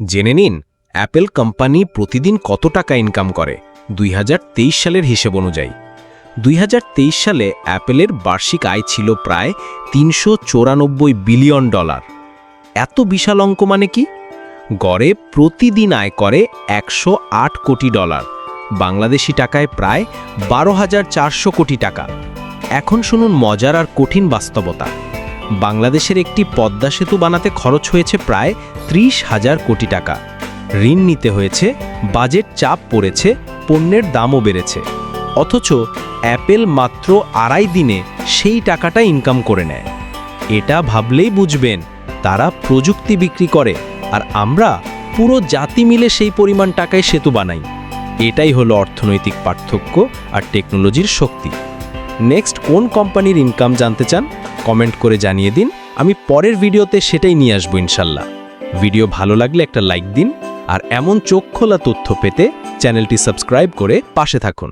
জেনে নিন, Apple company প্রতিদিন কত টাকা ইনকাম করে? দুই হাজার তেইশ সালের হিসেব অনুযায়ী। দুই হাজার তেইশ সালে অ্যাপেলের বার্ষিক আয় ছিল প্রায় তিনশো চুরানব্বই বিলিয়ন ডলার। এত বিশাল অঙ্ক মানে কি? গড়ে প্রতিদিন আয় করে একশো আট কোটি ডলার, বাংলাদেশি টাকায় প্রায় বারো হাজার চারশো কোটি টাকা। এখন শুনুন মজার আর কঠিন বাস্তবতা। বাংলাদেশের একটি পদ্মা সেতু বানাতে খরচ হয়েছে প্রায় ত্রিশ হাজার কোটি টাকা। ঋণ নিতে হয়েছে, বাজেট চাপ পড়েছে, পণ্যের দামও বেড়েছে। অথচ অ্যাপেল মাত্র আড়াই দিনে সেই টাকাটা ইনকাম করে নেয়। এটা ভাবলেই বুঝবেন, তারা প্রযুক্তি বিক্রি করে আর আমরা পুরো জাতি মিলে সেই পরিমাণ টাকায় সেতু বানাই। এটাই হলো অর্থনৈতিক পার্থক্য আর টেকনোলজির শক্তি। নেক্সট কোন কোম্পানির ইনকাম জানতে চান? কমেন্ট করে জানিয়ে দিন। আমি পরের ভিডিওতে সেটাই নিয়ে আসব ইনশাল্লাহ। ভিডিও ভালো লাগলে একটা লাইক দিন, আর এমন চোখ খোলা তথ্য পেতে চ্যানেলটি সাবস্ক্রাইব করে পাশে থাকুন।